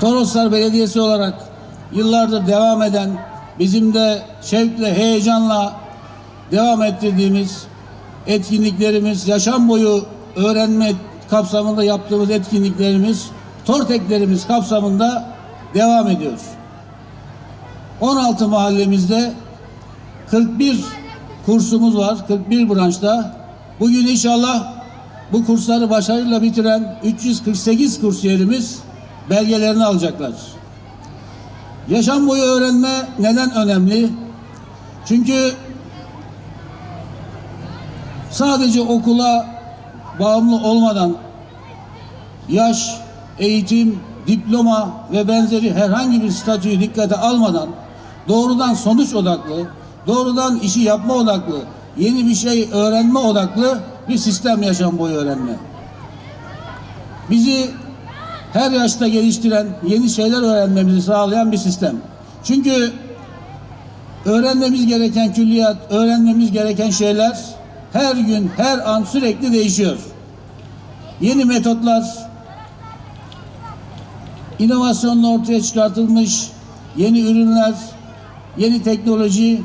Toroslar Belediyesi olarak yıllardır devam eden, bizim de şevkle, heyecanla devam ettirdiğimiz etkinliklerimiz, yaşam boyu öğrenme kapsamında yaptığımız etkinliklerimiz, Torteklerimiz kapsamında devam ediyor. 16 mahallemizde 41 kursumuz var, 41 branşta. Bugün inşallah bu kursları başarıyla bitiren 348 kursiyerimiz belgelerini alacaklar. Yaşam boyu öğrenme neden önemli? Çünkü sadece okula bağımlı olmadan yaş, eğitim, diploma ve benzeri herhangi bir statüyü dikkate almadan doğrudan sonuç odaklı, doğrudan işi yapma odaklı, yeni bir şey öğrenme odaklı bir sistem yaşam boyu öğrenme. Bizi her yaşta geliştiren, yeni şeyler öğrenmemizi sağlayan bir sistem. Çünkü öğrenmemiz gereken külliyat, öğrenmemiz gereken şeyler her gün, her an sürekli değişiyor. Yeni metotlar, inovasyonla ortaya çıkartılmış yeni ürünler, yeni teknoloji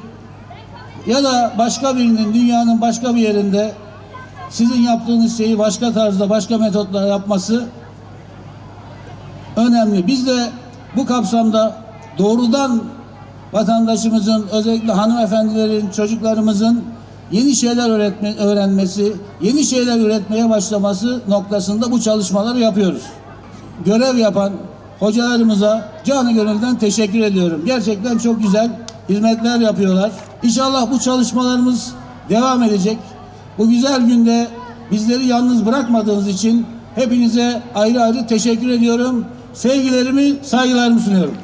ya da başka birinin dünyanın başka bir yerinde sizin yaptığınız şeyi başka tarzda, başka metotla yapması önemli. Biz de bu kapsamda doğrudan vatandaşımızın, özellikle hanımefendilerin, çocuklarımızın yeni şeyler öğretme, öğrenmesi, yeni şeyler üretmeye başlaması noktasında bu çalışmaları yapıyoruz. Görev yapan hocalarımıza canı gönülden teşekkür ediyorum. Gerçekten çok güzel hizmetler yapıyorlar. İnşallah bu çalışmalarımız devam edecek. Bu güzel günde bizleri yalnız bırakmadığınız için hepinize ayrı ayrı teşekkür ediyorum. Sevgilerimi, saygılarımı sunuyorum.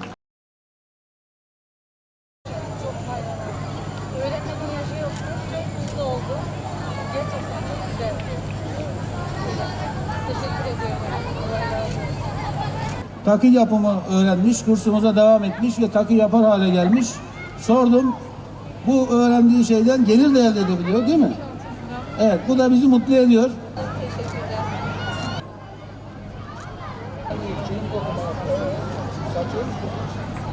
Takı yapımı öğrenmiş, kursumuza devam etmiş ve takı yapar hale gelmiş. Sordum, bu öğrendiği şeyden gelir de elde edebiliyor değil mi? Evet, bu da bizi mutlu ediyor. Teşekkürler.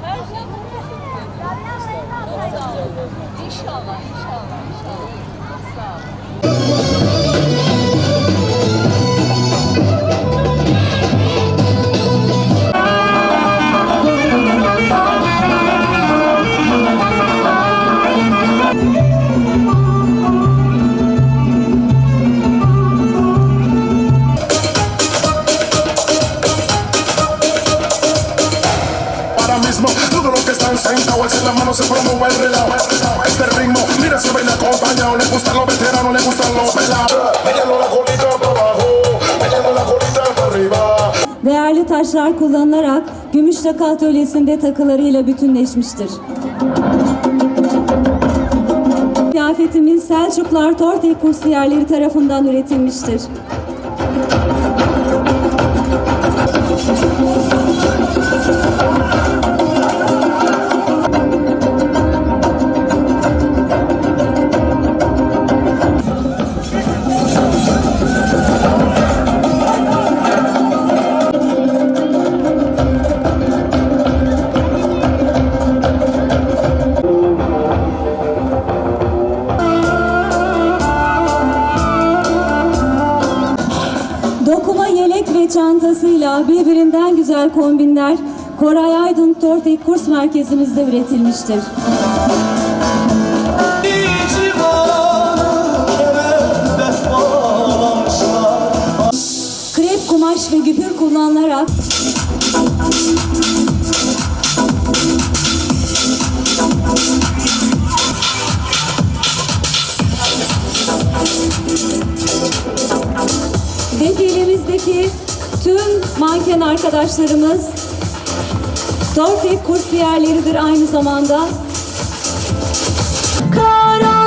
Her şey Çok sağ olun. İnşallah, inşallah, inşallah. Çok sağ olun. Se promueve el relajo. Este ritmo, mira, se baila acompañado. Le gustan los veteranos, le gustan los pelados. Peleando la colita para abajo, peleando la colita para arriba. değerli taşlar kullanılarak gümüş takı atölyesinde takılarıyla bütünleşmiştir. Kıyafetimiz Selçuklar Tortek kursiyerleri tarafından üretilmiştir. Birbirinden güzel kombinler Koray Aydın Tortek Kurs Merkezimizde üretilmiştir. Krep kumaş ve güpür kullanılarak defilemizdeki tüm manken arkadaşlarımız Tortek kursiyerleridir aynı zamanda. Karanlık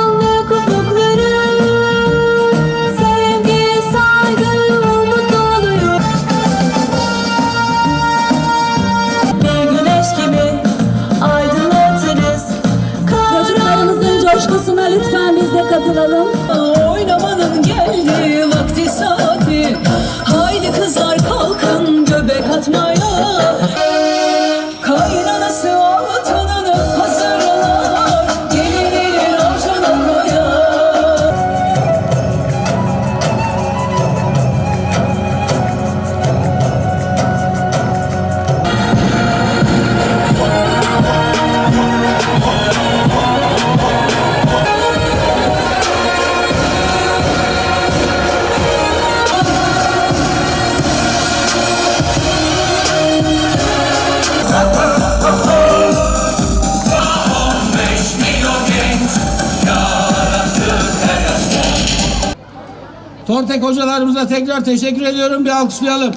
Tortek hocalarımıza tekrar teşekkür ediyorum. Bir alkışlayalım.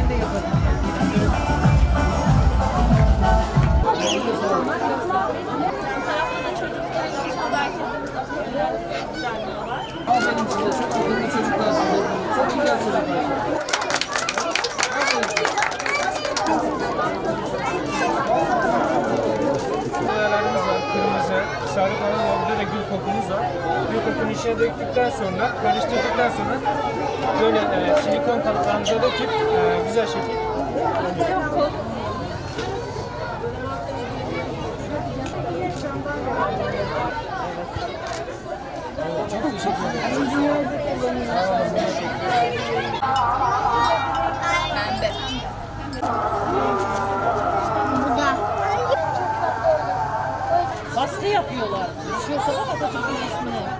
Ben de yaparım. Aferin size. Çok akıllı çocuklar size. Çok güzel çocuklar. İçine döktükten sonra, karıştırdıktan sonra böyle e, silikon kalıplarımıza döküp e, güzel şekil Baskı yapıyorlar. Düşüyorsa da çok iyi.